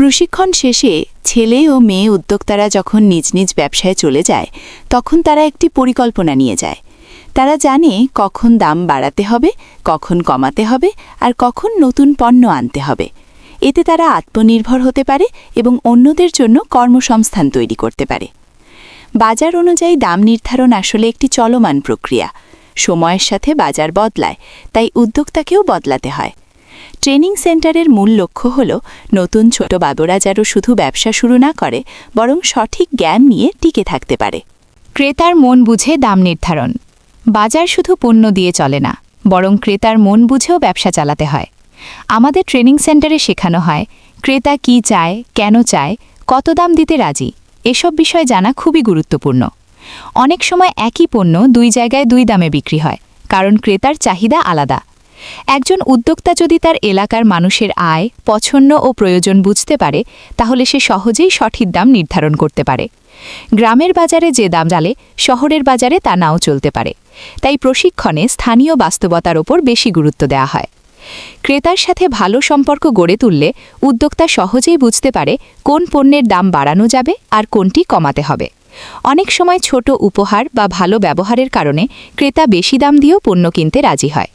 প্রশিক্ষণ শেষে ছেলে ও মেয়ে উদ্যোক্তারা যখন নিজ নিজ ব্যবসায় চলে যায়, তখন তারা একটি পরিকল্পনা নিয়ে যায়। তারা জানে কখন দাম বাড়াতে হবে, কখন কমাতে হবে, আর কখন নতুন পণ্য আনতে হবে। এতে তারা আত্মনির্ভর হতে পারে এবং অন্যদের জন্য কর্মসংস্থান তৈরি করতে পারে। বাজার অনুযায়ী দাম নির্ধারণ আসলে একটি চলমান প্রক্রিয়া। সময়ের সাথে বাজার বদলায়, তাই উদ্যোক্তাকেও বদলাতে হয়। ট্রেনিং সেন্টারের মূল লক্ষ্য হল নতুন ছোট বাবরা যেন শুধু ব্যবসা শুরু না করে, বরং সঠিক জ্ঞান নিয়ে টিকে থাকতে পারে। ক্রেতার মন বুঝে দাম নির্ধারণ। বাজার শুধু পণ্য দিয়ে চলে না, বরং ক্রেতার মন বুঝেও ব্যবসা চালাতে হয়। আমাদের ট্রেনিং সেন্টারে শেখানো হয়, ক্রেতা কি চায়, কেন চায়, কত দাম দিতে রাজি, এসব বিষয় জানা খুবই গুরুত্বপূর্ণ। অনেক সময় একই পণ্য দুই জায়গায় দুই দামে বিক্রি হয়, কারণ ক্রেতার চাহিদা আলাদা। একজন উদ্যোক্তা যদি তার এলাকার মানুষের আয়, পছন্দ ও প্রয়োজন বুঝতে পারে, তাহলে সে সহজেই সঠিক দাম নির্ধারণ করতে পারে। গ্রামের বাজারে যে দাম জালে শহরের বাজারে তা নাও চলতে পারে। তাই প্রশিক্ষণে স্থানীয় বাস্তবতার ওপর বেশি গুরুত্ব দেওয়া হয়। ক্রেতার সাথে ভালো সম্পর্ক গড়ে তুললে উদ্যোক্তা সহজেই বুঝতে পারে কোন পণ্যের দাম বাড়ানো যাবে আর কোনটি কমাতে হবে। অনেক সময় ছোট উপহার বা ভালো ব্যবহারের কারণে ক্রেতা বেশি দাম দিয়েও পণ্য কিনতে রাজি হয়।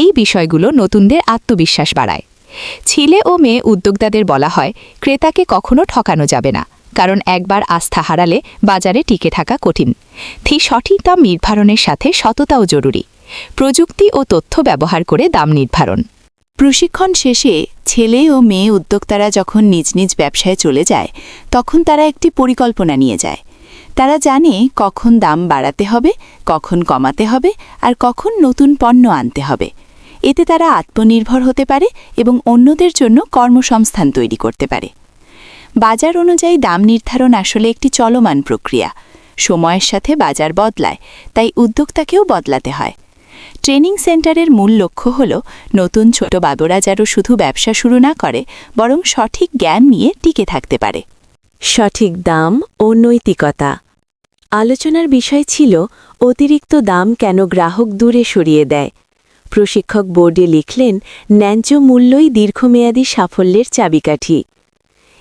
এই বিষয়গুলো নতুনদের আত্মবিশ্বাস বাড়ায়। ছেলে ও মেয়ে উদ্যোক্তাদের বলা হয়, ক্রেতাকে কখনো ঠকানো যাবে না, কারণ একবার আস্থা হারালে বাজারে টিকে থাকা কঠিন। থি সঠিক দাম নির্ধারণের সাথে সততাও জরুরি। প্রযুক্তি ও তথ্য ব্যবহার করে দাম নির্ধারণ। প্রশিক্ষণ শেষে ছেলে ও মেয়ে উদ্যোক্তারা যখন নিজ নিজ ব্যবসায় চলে যায়, তখন তারা একটি পরিকল্পনা নিয়ে যায়। তারা জানে কখন দাম বাড়াতে হবে, কখন কমাতে হবে আর কখন নতুন পণ্য আনতে হবে। এতে তারা আত্মনির্ভর হতে পারে এবং অন্যদের জন্য কর্মসংস্থান তৈরি করতে পারে। বাজার অনুযায়ী দাম নির্ধারণ আসলে একটি চলমান প্রক্রিয়া। সময়ের সাথে বাজার বদলায়, তাই উদ্যোক্তাকেও বদলাতে হয়। ট্রেনিং সেন্টারের মূল লক্ষ্য হল নতুন ছোট বাবরা যেন শুধু ব্যবসা শুরু না করে, বরং সঠিক জ্ঞান নিয়ে টিকে থাকতে পারে। সঠিক দাম ও নৈতিকতা। আলোচনার বিষয় ছিল, অতিরিক্ত দাম কেন গ্রাহক দূরে সরিয়ে দেয়? প্রশিক্ষক বোর্ডে লিখলেন, ন্যায্য মূল্যই দীর্ঘমেয়াদী সাফল্যের চাবিকাঠি।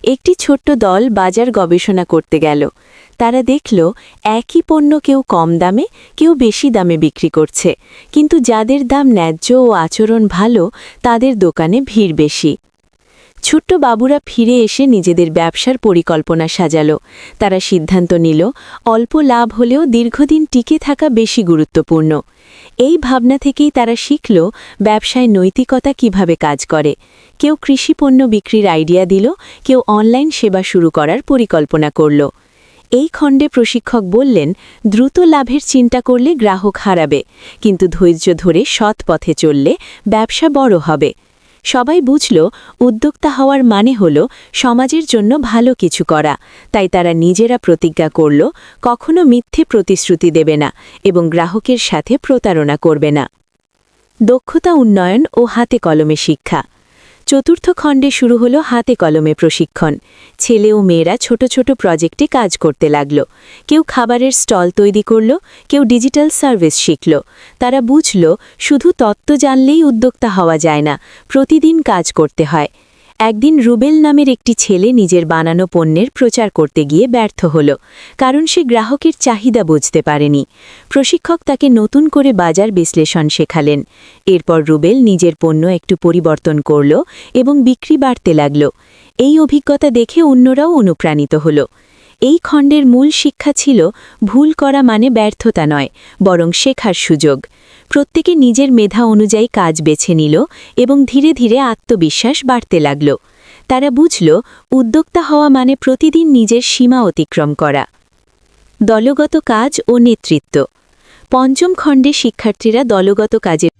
একটি ছোট্ট দল বাজার গবেষণা করতে গেল। তারা দেখল, একই পণ্য কেউ কম দামে, কেউ বেশি দামে বিক্রি করছে। কিন্তু যাদের দাম ন্যায্য ও আচরণ ভালো, তাদের দোকানে ভিড় বেশি। ছোট্ট বাবুরা ফিরে এসে নিজেদের ব্যবসার পরিকল্পনা সাজালো। তারা সিদ্ধান্ত নিল, অল্প লাভ হলেও দীর্ঘদিন টিকে থাকা বেশি গুরুত্বপূর্ণ। এই ভাবনা থেকেই তারা শিখল, ব্যবসায় নৈতিকতা কীভাবে কাজ করে। কেউ কৃষি পণ্য বিক্রির আইডিয়া দিল, কেউ অনলাইন সেবা শুরু করার পরিকল্পনা করল। এই খণ্ডে প্রশিক্ষক বললেন, দ্রুত লাভের চিন্তা করলে গ্রাহক হারাবে, কিন্তু ধৈর্য ধরে সৎ পথে চললে ব্যবসা বড় হবে। সবাই বুঝল, উদ্যোক্তা হওয়ার মানে হল সমাজের জন্য ভালো কিছু করা। তাই তারা নিজেরা প্রতিজ্ঞা করল, কখনো মিথ্যে প্রতিশ্রুতি দেবে না এবং গ্রাহকের সাথে প্রতারণা করবে না। দক্ষতা উন্নয়ন ও হাতে কলমে শিক্ষা। চতুর্থ খণ্ডে শুরু হলো হাতে কলমে প্রশিক্ষণ। ছেলে ও মেয়েরা ছোট ছোট প্রজেক্টে কাজ করতে লাগল। কেউ খাবারের স্টল তৈরি করল, কেউ ডিজিটাল সার্ভিস শিখল। তারা বুঝল, শুধু তত্ত্ব জানলেই উদ্যোক্তা হওয়া যায় না, প্রতিদিন কাজ করতে হয়। একদিন রুবেল নামের একটি ছেলে নিজের বানানো পণ্যের প্রচার করতে গিয়ে ব্যর্থ হল, কারণ সে গ্রাহকের চাহিদা বুঝতে পারেনি। প্রশিক্ষক তাকে নতুন করে বাজার বিশ্লেষণ শেখালেন। এরপর রুবেল নিজের পণ্য একটু পরিবর্তন করল এবং বিক্রি বাড়তে লাগল। এই অভিজ্ঞতা দেখে অন্যরাও অনুপ্রাণিত হল। এই খণ্ডের মূল শিক্ষা ছিল ভুল করা মানে ব্যর্থতা নয়, বরং শেখার সুযোগ। প্রত্যেকে নিজের মেধা অনুযায়ী কাজ বেছে নিল এবং ধীরে ধীরে আত্মবিশ্বাস বাড়তে লাগল। তারা বুঝল, উদ্যোক্তা হওয়া মানে প্রতিদিন নিজের সীমা অতিক্রম করা। দলগত কাজ ও নেতৃত্ব। পঞ্চম খণ্ডে শিক্ষার্থীরা দলগত কাজের